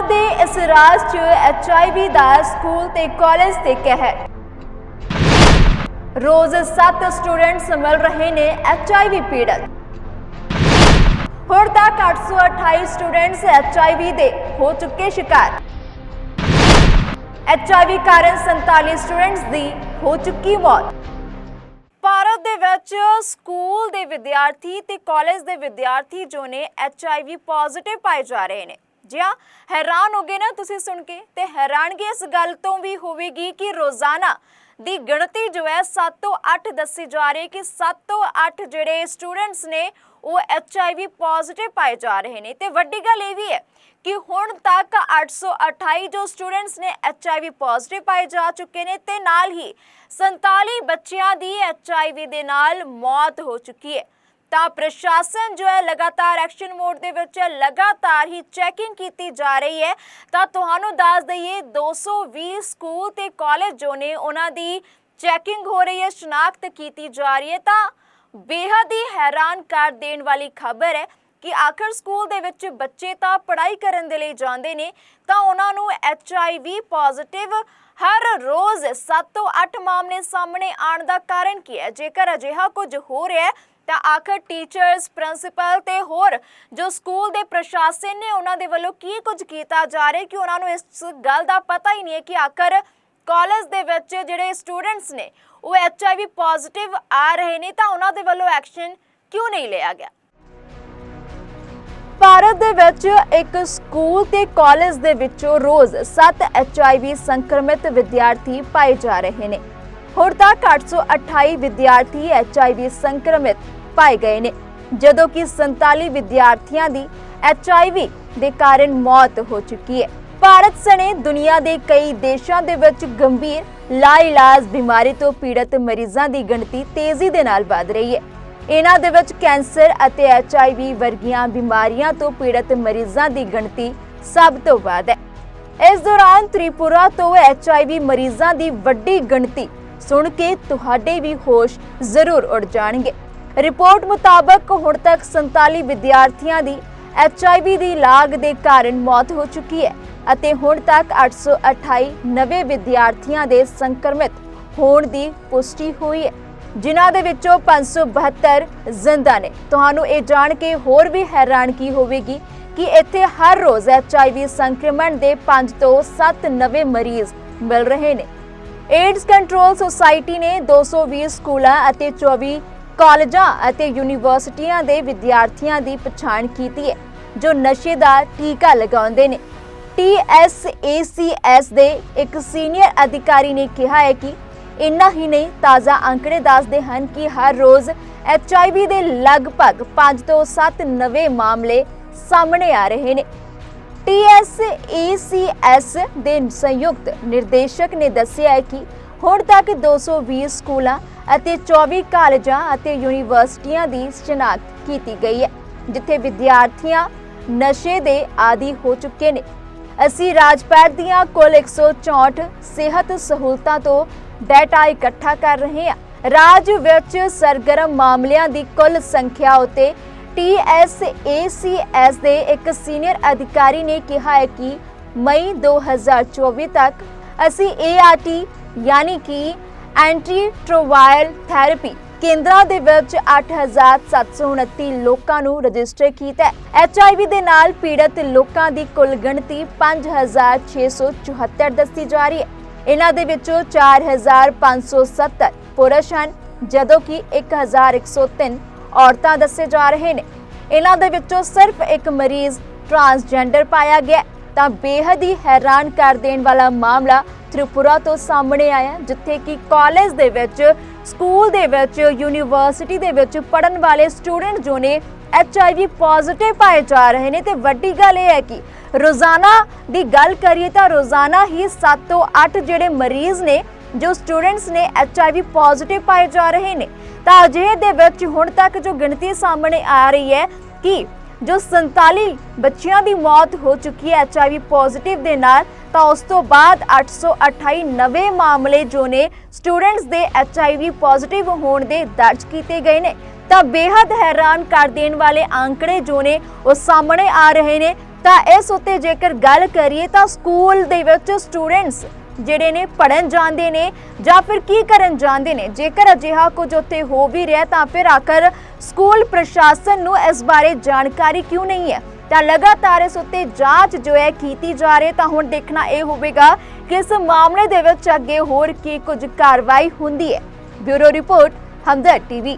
ਭਾਰਤ ਦੇ ਇਸ ਰਾਜ 'ਚ ਐਚਆਈਵੀ ਦਾ ਸਕੂਲ ਤੇ ਕਾਲਜ ਤੇ ਕਹਿਰ ਰੋਜ਼ 7 ਸਟੂਡੈਂਟਸ ਮਿਲ ਰਹੇ ਨੇ ਐਚਆਈਵੀ ਪੀੜਤ। ਹੁਣ ਤੱਕ 828 ਸਟੂਡੈਂਟਸ ਐਚਆਈਵੀ ਦੇ ਹੋ ਚੁੱਕੇ ਸ਼ਿਕਾਰ। ਐਚਆਈਵੀ ਕਾਰਨ 47 ਸਟੂਡੈਂਟਸ ਦੀ ਹੋ ਚੁੱਕੀ ਮੌਤ। ਭਾਰਤ ਦੇ ਵਿੱਚ ਸਕੂਲ ਦੇ ਵਿਦਿਆਰਥੀ ਤੇ ਕਾਲਜ ਦੇ ਵਿਦਿਆਰਥੀ ਜੋ ਨੇ ਐਚਆਈਵੀ ਪੋਜ਼ਿਟਿਵ ਪਾਏ ਜਾ ਰਹੇ ਨੇ। ਜੀ ਹਾਂ ਹੈਰਾਨ ਹੋਗੇ ਨਾ ਤੁਸੀਂ ਸੁਣ ਕੇ? ਤੇ ਹੈਰਾਨਗੀ ਇਸ ਗੱਲ ਤੋਂ ਵੀ ਹੋਵੇਗੀ ਕਿ ਰੋਜ਼ਾਨਾ ਦੀ ਗਿਣਤੀ ਜੋ ਹੈ 7 ਤੋਂ 8 ਦੱਸੀ ਜਾ ਰਹੀ ਹੈ ਕਿ 7 ਤੋਂ 8 ਜਿਹੜੇ ਸਟੂਡੈਂਟਸ ਨੇ, ਉਹ ਐਚਆਈਵੀ ਪੋਜ਼ਿਟਿਵ ਪਾਏ ਜਾ ਰਹੇ ਨੇ। ਤੇ ਵੱਡੀ ਗੱਲ ਇਹ ਵੀ ਹੈ ਕਿ ਹੁਣ ਤੱਕ 828 ਜੋ ਸਟੂਡੈਂਟਸ ਨੇ ਐਚਆਈਵੀ ਪੋਜ਼ਿਟਿਵ ਪਾਏ ਜਾ ਚੁੱਕੇ ਨੇ ਤੇ ਨਾਲ ਹੀ 47 ਬੱਚਿਆਂ ਦੀ ਐਚਆਈਵੀ ਦੇ ਨਾਲ ਮੌਤ ਹੋ ਚੁੱਕੀ ਹੈ। ਤਾਂ ਪ੍ਰਸ਼ਾਸਨ ਜੋ ਹੈ ਲਗਾਤਾਰ ਐਕਸ਼ਨ ਮੋਡ ਦੇ ਵਿੱਚ ਹੈ, ਲਗਾਤਾਰ ਹੀ ਚੈਕਿੰਗ ਕੀਤੀ ਜਾ ਰਹੀ ਹੈ। ਤਾਂ ਤੁਹਾਨੂੰ ਦੱਸ ਦਈਏ 220 ਸਕੂਲ ਤੇ ਕਾਲਜ ਜੋ ਨੇ, ਉਹਨਾਂ ਦੀ ਚੈਕਿੰਗ ਹੋ ਰਹੀ ਹੈ, ਸ਼ਨਾਖਤ ਕੀਤੀ ਜਾ ਰਹੀ ਹੈ। ਤਾਂ ਬੇਹੱਦ ਹੀ ਹੈਰਾਨ ਕਰ ਦੇਣ ਵਾਲੀ ਖਬਰ ਹੈ ਕਿ ਆਖਰ ਸਕੂਲ ਦੇ ਵਿੱਚ ਬੱਚੇ ਤਾਂ ਪੜ੍ਹਾਈ ਕਰਨ ਦੇ ਲਈ ਜਾਂਦੇ ਨੇ, ਤਾਂ ਉਹਨਾਂ ਨੂੰ ਐਚਆਈਵੀ ਪੋਜ਼ਿਟਿਵ ਹਰ ਰੋਜ਼ 7 ਤੋਂ 8 ਮਾਮਲੇ ਸਾਹਮਣੇ ਆਉਣ ਦਾ ਕਾਰਨ ਕੀ ਹੈ? ਜੇਕਰ ਅਜਿਹਾ ਕੁਝ ਹੋ ਰਿਹਾ ਹੈ ਤਾਂ ਆਖਰ ਟੀਚਰਸ ਪ੍ਰਿੰਸੀਪਲ ਤੇ ਹੋਰ ਜੋ ਸਕੂਲ ਦੇ ਪ੍ਰਸ਼ਾਸਨ ਨੇ ਉਹਨਾਂ ਦੇ ਵੱਲੋਂ ਕੀ ਕੁਝ ਕੀਤਾ ਜਾ ਰਿਹਾ ਕਿ ਉਹਨਾਂ ਨੂੰ ਇਸ ਗੱਲ ਦਾ ਪਤਾ ਹੀ ਨਹੀਂ ਹੈ ਕਿ ਆਖਰ ਕਾਲਜ ਦੇ ਵਿੱਚ ਜਿਹੜੇ ਸਟੂਡੈਂਟਸ ਨੇ, ਉਹ ਐਚਆਈਵੀ ਪੋਜ਼ਿਟਿਵ ਆ ਰਹੇ ਨੇ ਤਾਂ ਉਹਨਾਂ ਦੇ ਵੱਲੋਂ ਐਕਸ਼ਨ ਕਿਉਂ ਨਹੀਂ ਲਿਆ ਗਿਆ? ਭਾਰਤ ਦੇ ਵਿੱਚ ਇੱਕ ਸਕੂਲ ਤੇ ਕਾਲਜ ਦੇ ਵਿੱਚੋਂ ਰੋਜ਼ 7 ਐਚਆਈਵੀ ਸੰਕਰਮਿਤ ਵਿਦਿਆਰਥੀ ਪਾਏ ਜਾ ਰਹੇ ਨੇ। ਹੁਣ ਤੱਕ 828 ਵਿਦਿਆਰਥੀ ਐਚਆਈਵੀ ਸੰਕਰਮਿਤ ਪਾਏ ਗਏ ਨੇ, ਜਦੋਂ ਕਿ 47 ਵਿਦਿਆਰਥੀਆਂ ਦੀ ਐਚਆਈਵੀ ਦੇ ਕਾਰਨ ਮੌਤ ਹੋ ਚੁੱਕੀ ਹੈ। ਭਾਰਤ ਸਣੇ ਦੁਨੀਆ ਦੇ ਕਈ ਦੇਸ਼ਾਂ ਦੇ ਵਿੱਚ ਗੰਭੀਰ ਲਾਇਲਾਜ ਬਿਮਾਰੀ ਤੋਂ ਪੀੜਤ ਮਰੀਜ਼ਾਂ ਦੀ ਗਿਣਤੀ ਤੇਜ਼ੀ ਦੇ ਨਾਲ ਵਧ ਰਹੀ ਹੈ। ਇਹਨਾਂ ਦੇ ਵਿੱਚ ਕੈਂਸਰ ਅਤੇ ਐਚਆਈਵੀ ਵਰਗੀਆਂ ਬਿਮਾਰੀਆਂ ਤੋਂ ਪੀੜਤ ਮਰੀਜ਼ਾਂ ਦੀ ਗਿਣਤੀ ਸਭ ਤੋਂ ਵੱਧ ਹੈ। ਇਸ ਦੌਰਾਨ ਤ੍ਰਿਪੁਰਾ ਤੋਂ ਐਚਆਈਵੀ ਮਰੀਜ਼ਾਂ ਦੀ ਵੱਡੀ ਗਿਣਤੀ ਸੁਣ ਕੇ ਤੁਹਾਡੇ ਵੀ ਹੋਸ਼ ਜ਼ਰੂਰ ਉੱਡ ਜਾਣਗੇ। ਰਿਪੋਰਟ ਮੁਤਾਬਕ ਹੁਣ ਤੱਕ 47 ਵਿਦਿਆਰਥੀਆਂ ਦੀ ਐਚਆਈਵੀ ਦੀ ਲਾਗ ਦੇ ਕਾਰਨ ਮੌਤ ਹੋ ਚੁੱਕੀ ਹੈ ਅਤੇ ਹੁਣ ਤੱਕ 828 ਨਵੇਂ ਵਿਦਿਆਰਥੀਆਂ ਦੇ ਸੰਕਰਮਿਤ ਹੋਣ ਦੀ ਪੁਸ਼ਟੀ ਹੋਈ ਹੈ। ਜਿਨ੍ਹਾਂ ਦੇ ਵਿੱਚੋਂ 572 ਜ਼ਿੰਦਾ ਨੇ। ਤੁਹਾਨੂੰ ਇਹ ਜਾਣ ਕੇ ਹੋਰ ਵੀ ਹੈਰਾਨਗੀ ਹੋਵੇਗੀ ਕਿ ਇੱਥੇ ਹਰ ਰੋਜ਼ ਐਚਆਈਵੀ ਸੰਕਰਮਣ ਦੇ 5 ਤੋਂ 7 ਨਵੇਂ ਮਰੀਜ਼ ਮਿਲ ਰਹੇ ਨੇ। ਏਡਸ ਕੰਟਰੋਲ ਸੁਸਾਇਟੀ ਨੇ 220 ਸਕੂਲਾਂ ਅਤੇ 24 ਕਾਲਜਾਂ ਅਤੇ ਯੂਨੀਵਰਸਿਟੀਆਂ ਦੇ ਵਿਦਿਆਰਥੀਆਂ ਦੀ ਪਛਾਣ ਕੀਤੀ ਹੈ, ਜੋ ਨਸ਼ੇ ਦਾ ਟੀਕਾ ਲਗਾਉਂਦੇ ਨੇ। TSACS ਦੇ ਇੱਕ ਸੀਨੀਅਰ ਅਧਿਕਾਰੀ ਨੇ ਕਿਹਾ ਹੈ ਕਿ ਇੰਨਾ ਹੀ ਨਹੀਂ, ਤਾਜ਼ਾ ਅੰਕੜੇ ਦੱਸਦੇ ਹਨ ਕਿ ਹਰ ਰੋਜ਼ HIV ਦੇ ਲਗਭਗ 5 ਤੋਂ 7 ਨਵੇਂ ਮਾਮਲੇ ਸਾਹਮਣੇ ਆ ਰਹੇ ਨੇ। TSACS ਦੇ ਸੰਯੁਕਤ ਨਿਰਦੇਸ਼ਕ ਨੇ ਦੱਸਿਆ ਹੈ ਕਿ ਹੁਣ ਤੱਕ 220 ਸਕੂਲਾਂ ਅਤੇ 24 ਕਾਲਜਾਂ ਅਤੇ ਯੂਨੀਵਰਸਿਟੀਆਂ ਦੀ ਸ਼ਨਾਖਤ ਕੀਤੀ ਗਈ ਹੈ, ਜਿੱਥੇ ਵਿਦਿਆਰਥੀਆਂ ਨਸ਼ੇ ਦੇ ਆਦੀ ਹੋ ਚੁੱਕੇ ਨੇ। ਅਸੀਂ ਰਾਜਪਾਲ ਦੀਆਂ ਕੁੱਲ 164 ਸਿਹਤ ਸਹੂਲਤਾਂ ਤੋਂ ਡਾਟਾ ਇਕੱਠਾ ਕਰ ਰਹੇ ਹਾਂ। ਰਾਜ ਵਿੱਚ ਸਰਗਰਮ ਮਾਮਲਿਆਂ ਦੀ ਕੁੱਲ ਸੰਖਿਆ ਉਤੇ TSACS ਦੇ ਇੱਕ ਸੀਨੀਅਰ ਅਧਿਕਾਰੀ ਨੇ ਕਿਹਾ ਹੈ ਕਿ ਮਈ 2024 ਤੱਕ ਅਸੀਂ ART ਯਾਨੀ ਕਿ ਐਂਟੀ ਟ੍ਰੋਵਾਇਲ ਥੈਰੇਪੀ, ਕੇਂਦਰਾਂ ਦੇ ਵਿੱਚ 8729 ਲੋਕਾਂ ਨੂੰ ਰਜਿਸਟਰ ਕੀਤਾ ਹੈ। HIV ਦੇ ਨਾਲ ਪੀੜਤ ਲੋਕਾਂ ਦੀ ਕੁੱਲ ਗਿਣਤੀ 5674 ਦੱਸੀ ਜਾ ਰਹੀ ਹੈ। ਇਹਨਾਂ ਦੇ ਵਿੱਚੋਂ 4570 ਪੁਰਸ਼ ਹਨ, ਜਦੋਂ ਕਿ 1103 ਔਰਤਾਂ ਦੱਸੇ ਜਾ ਰਹੇ ਨੇ। ਇਹਨਾਂ ਦੇ ਵਿੱਚੋਂ ਸਿਰਫ ਇੱਕ ਮਰੀਜ਼ ਟਰਾਂਸਜੈਂਡਰ ਪਾਇਆ ਗਿਆ ਤਾਂ ਬੇਹੱਦ ਹੀ ਹੈਰਾਨ ਕਰ ਦੇਣ ਵਾਲਾ ਮਾਮਲਾ ਤ੍ਰਿਪੁਰਾ ਤੋਂ ਸਾਹਮਣੇ ਆਇਆ ਜਿੱਥੇ ਕਿ ਕਾਲਜ ਦੇ ਵਿੱਚ, ਸਕੂਲ ਦੇ ਵਿੱਚ, ਯੂਨੀਵਰਸਿਟੀ ਦੇ ਵਿੱਚ ਪੜਨ ਵਾਲੇ ਸਟੂਡੈਂਟ ਜੋ ਨੇ HIV ਪੋਜ਼ਿਟਿਵ ਪਾਏ ਜਾ ਰਹੇ ਨੇ ਤੇ ਵੱਡੀ ਗੱਲ ਇਹ ਹੈ ਕਿ ਰੋਜ਼ਾਨਾ ਦੀ ਗੱਲ ਕਰੀਏ ਤਾਂ ਰੋਜ਼ਾਨਾ ਹੀ 7 ਤੋਂ 8 ਜਿਹੜੇ ਮਰੀਜ਼ ਨੇ, ਜੋ ਸਟੂਡੈਂਟਸ ਨੇ HIV ਪੋਜ਼ਿਟਿਵ ਪਾਏ ਜਾ ਰਹੇ ਨੇ। ਤਾਂ ਅਜਿਹੇ ਦੇ ਵਿੱਚ ਹੁਣ ਤੱਕ ਜੋ ਗਿਣਤੀ ਸਾਹਮਣੇ ਆ ਰਹੀ ਹੈ ਕਿ ਜੋ 47 ਬੱਚਿਆਂ ਦੀ ਮੌਤ ਹੋ ਚੁੱਕੀ ਹੈ HIV ਪੋਜ਼ਿਟਿਵ ਦੇ ਨਾਲ, ਤਾਂ ਉਸ ਤੋਂ ਬਾਅਦ 828 ਨਵੇਂ ਮਾਮਲੇ ਜੋ ਨੇ ਸਟੂਡੈਂਟਸ ਦੇ HIV ਪੋਜ਼ਿਟਿਵ ਹੋਣ ਦੇ ਦਰਜ ਕੀਤੇ ਗਏ ਨੇ। ਤਾਂ ਬੇहद ਹੈਰਾਨ ਕਰ ਦੇਣ ਵਾਲੇ ਅੰਕੜੇ ਜੋ ਨੇ, ਉਹ ਸਾਹਮਣੇ ਆ ਰਹੇ ਨੇ। ਤਾਂ ਇਸ ਉੱਤੇ ਜੇਕਰ ਗੱਲ ਕਰੀਏ, ਤਾਂ ਸਕੂਲ ਦੇ ਵਿੱਚ ਸਟੂਡੈਂਟਸ ਜਿਹੜੇ ਨੇ ਪੜਨ ਜਾਂਦੇ ਨੇ ਜਾਂ ਫਿਰ ਕੀ ਕਰਨ ਜਾਂਦੇ ਨੇ? ਜੇਕਰ ਅਜਿਹਾ ਕੁਝ ਉੱਥੇ ਹੋ ਵੀ ਰਿਹਾ ਤਾਂ ਫਿਰ ਆਖਰ ਸਕੂਲ ਪ੍ਰਸ਼ਾਸਨ ਨੂੰ ਇਸ ਬਾਰੇ ਜਾਣਕਾਰੀ ਕਿਉਂ ਨਹੀਂ ਹੈ? ਤਾਂ ਲਗਾਤਾਰ ਇਸ ਉੱਤੇ ਜਾਂਚ ਜੋ ਹੈ ਕੀਤੀ ਜਾ ਰਹੀ ਤਾਂ ਹੁਣ ਦੇਖਣਾ ਇਹ ਹੋਵੇਗਾ ਕਿ ਇਸ ਮਾਮਲੇ ਦੇ ਵਿੱਚ ਅੱਗੇ ਹੋਰ ਕੀ ਕੁਝ ਕਾਰਵਾਈ ਹੁੰਦੀ ਹੈ। Bureau report Hamdard TV.